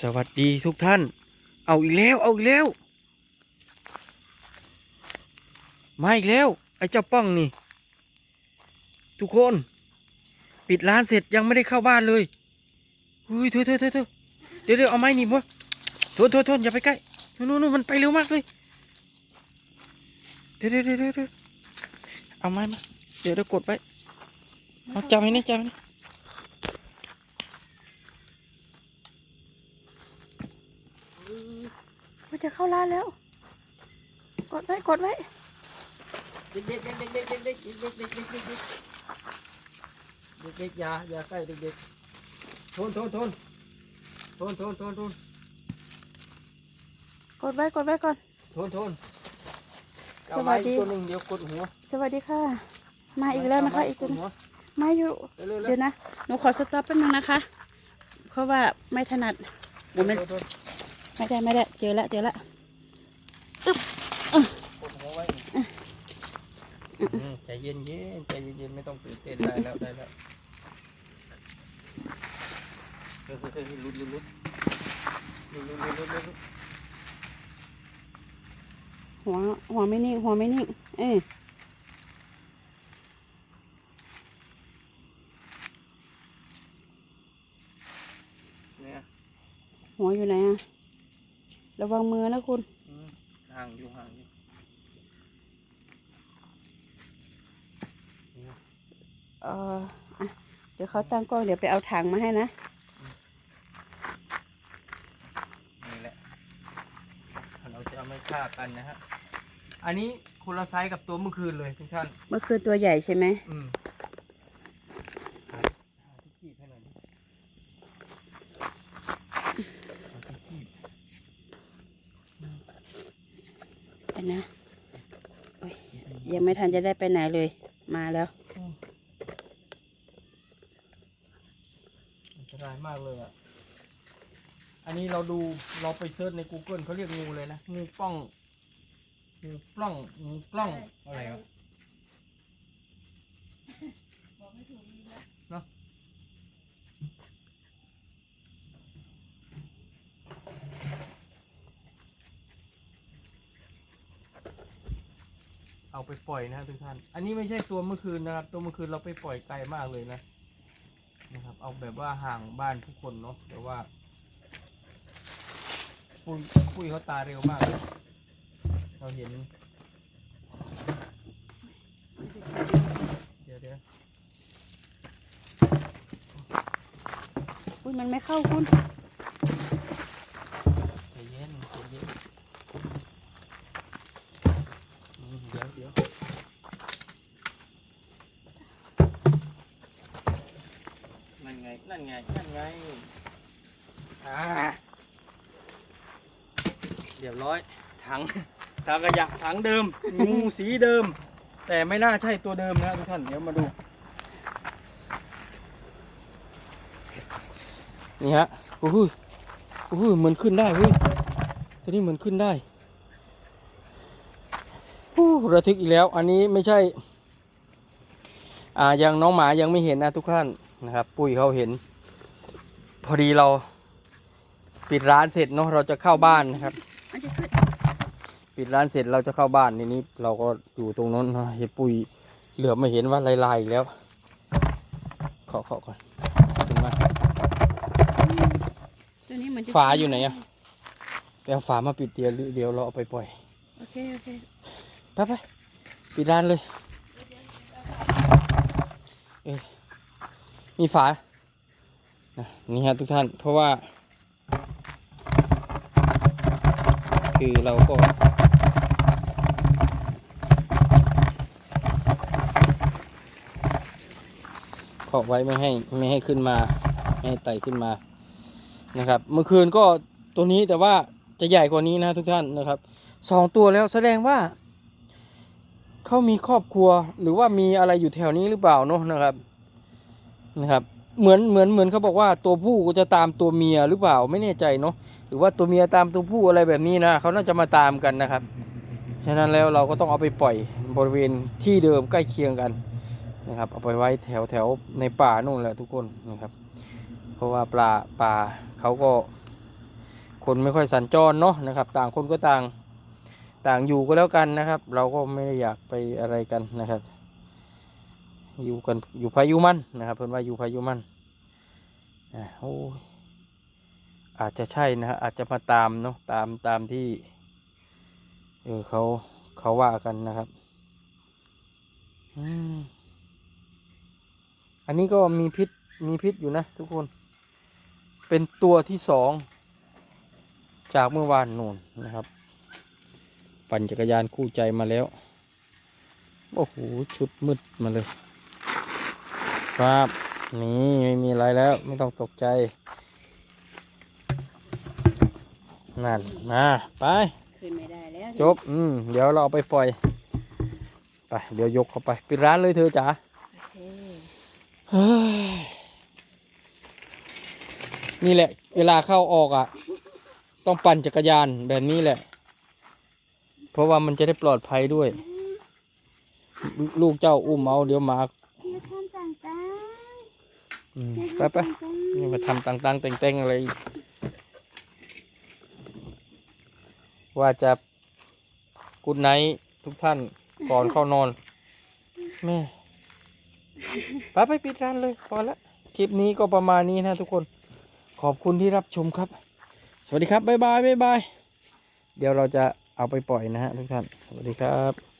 สวัสดีทุกท่าน เอาอีกแล้ว เอาอีกแล้ว มาอีกแล้ว ไอ้เจ้าป้องนี่ ทุกคน ปิดร้านเสร็จยังไม่ได้เข้าบ้านเลยเฮ้ยเธอเธอเธอเธอเดี๋ยวเดี๋ยวเอาไม้หนีบวะโทนโทนโทนอย่าไปใกล้นู่นนู่นมันไปเร็วมากเลย เดี๋ยวเดี๋ยวเดี๋ยวเดี๋ยวเดี๋ยวเอาไม้มา เดี๋ยวเดี๋ยวกดไว้เอาจับให้นี่จับให้นี่ มัน จะเข้าร้านแล้ว กดไว้กดไว้เด็กเด็กเด็กเด็กเด็กเด็กเด็กเด็กเด็กเด็กเด็กเด็กเด็กอย่าอย่าใกล้เด็กเด็กโทนโทนโทนโทนโทนโทนโทนกดไว้กดไว้ก่อนโทนโทนสวัสดีเอาไม้ตัวหนึ่งเดี๋ยวกดหัวสวัสดีค่ะ มาอีกแล้วนะคะ อีกกตัวดหนึงหัวมาอยู่เร็วๆเดี๋ยวนะหนูขอสต็อปแป๊บนึงนะคะ เพราะว่าไม่ถนัดเดี๋ยวไม่โทนโทน ไม่ได้ไม่ได้เจอแล้วเจอและตึ๊บใจเย็นเย็นใจเย็นเย็นไม่ต้องตื่นเต้นได้แล้วได้แล้วลุดลุดลุดลุดลุดลุดลุดหัวหัวไม่นิ่งหัวไม่นิ่งเอ้ยหัวอยู่ไหนอะ ระวังมือนะคุณอืมห่างอยู่ห่างอยู่เอออะเดี๋ยวเขาตั้งกล้องเดี๋ยวไปเอาถังมาให้นะนี่แหละ เราจะไม่ฆ่ากันนะฮะ อันนี้คนละไซส์กับตัวเมื่อคืนเลยทุกท่าน เมื่อคืนตัวใหญ่ใช่ไหม อืมหาหาที่คีบให้หน่อยดิหาที่คีบ เดี๋ยว นะยังไม่ทันจะได้ไปไหนเลย มาแล้วอันตรายมากเลยอะ อันนี้เราดูเราไปเซิร์ชใน Google เขาเรียกงูเลยนะ งูป้องงูปล้องงูกล้องอะไรวะเนาะ เอาไปปล่อยนะทุกท่าน อันนี้ไม่ใช่ตัวเมื่อคืนนะครับ ตัวเมื่อคืนเราไปปล่อยไกลมากเลยนะ นะครับ เอาแบบว่าห่างบ้านทุกคนเนาะ แต่ว่าปุยปุยเขาตาเร็วมากเลยเราเห็น เดี๋ยวเดี๋ยวอุ้ยมันไม่เข้าคุณ ใจเย็นใจเย็นอืมเดี๋ยวเดี๋ยวนั่นไง นั่น ไงอ่าเรียบร้อย ถัง ถังขยะถังเดิม งูสีเดิม แต่ไม่น่าใช่ตัวเดิมนะทุกท่าน เดี๋ยวมาดู นี่ฮะโอ้โหโอ้โหเหมือนขึ้นได้เว้ย ตัวนี้เหมือนขึ้นได้โอ้ระทึกอีกแล้ว อันนี้ไม่ใช่ อ่ายังน้องหมายังไม่เห็นนะทุกท่านนะครับ ปุ้ยเขาเห็น พอดีเราปิดร้านเสร็จเนาะเราจะเข้าบ้านนะครับ มันจะขึ้นปิดร้านเสร็จเราจะเข้าบ้านทีนี้เราก็อยู่ตรงนั้นนะเห็นปุยเหลือบมาเห็นว่าลายลายๆอีกแล้วเคาะเคาะก่อนขึ้นมาตัวนี้เหมือนจะฝาอยู่ไหนอะไปเอาฝามาปิดเดียวหรือเดี๋ยวเราเอาไปปล่อยโอเคโอเคไปไปปิดร้านเลยเอ้ยมีฝา นี่ฮะทุกท่านเพราะว่า คือเราก็เคาะไว้ไม่ให้ไม่ให้ขึ้นมาไม่ให้ไต่ขึ้นมานะครับ เมื่อคืนก็ตัวนี้แต่ว่าจะใหญ่กว่านี้นะทุกท่านนะครับสองตัวแล้วแสดงว่าเขามีครอบครัวหรือว่ามีอะไรอยู่แถวนี้หรือเปล่าเนาะนะครับนะครับ เหมือนเหมือนเหมือนเขาบอกว่าตัวผู้จะตามตัวเมียหรือเปล่าไม่แน่ใจเนาะหรือว่าตัวเมียตามตัวผู้อะไรแบบนี้นะเขาน่าจะมาตามกันนะครับ ฉะนั้นแล้วเราก็ต้องเอาไปปล่อยบริเวณที่เดิมใกล้เคียงกันนะครับ เอาไปไว้แถวแถวในป่านู่นแหละทุกคนนะครับ เพราะว่าปลาป่าเขาก็ คนไม่ค่อยสัญจรเนาะนะครับ ต่างคนก็ต่างต่างอยู่ก็แล้วกันนะครับ เราก็ไม่ได้อยากไปอะไรกันนะครับ อยู่กันอยู่พายุมันนะครับเพิ่อนว่าอยู่พายุมันอ่าโอ้ยอาจจะใช่นะฮะอาจจะมาตามเนาะตามตามที่เออเขาเขาว่ากันนะครับอันนี้ก็มีพิษมีพิษอยู่นะทุกคน เป็นตัวที่สองจากเมื่อวานนู่นนะครับ ปั่นจักรยานคู่ใจมาแล้ว โอ้โห ชุดมืดมาเลย ครับนี่ไม่มีอะไรแล้วไม่ต้องตกใจนั่นมาไปขึ้นไม่ได้แล้วจบอืมเดี๋ยวเราเอาไปปล่อยไปเดี๋ยวยกเข้าไปปิดร้านเลยเธอจ๋าโอเคเฮ้ยนี่แหละ เวลาเข้าออกอะ ต้องปั่นจักรยานแบบนี้แหละ เพราะว่ามันจะได้ปลอดภัยด้วย ลูลูกเจ้าอุ้มเอาเดี๋ยวหมา อย่าทำต่าง อืม ๆ ไปไปนี่มาทำต่างๆแต่งๆอะไร ว่าจะกุดไนท์ทุกท่านก่อนเข้านอน แม่ไปไปปิดร้านเลยพอละคลิปนี้ก็ประมาณนี้นะทุกคนขอบคุณที่รับชมครับ สวัสดีครับบ๊ายบายบ๊ายบาย เดี๋ยวเราจะเอาไปปล่อยนะฮะทุกท่าน สวัสดีครับ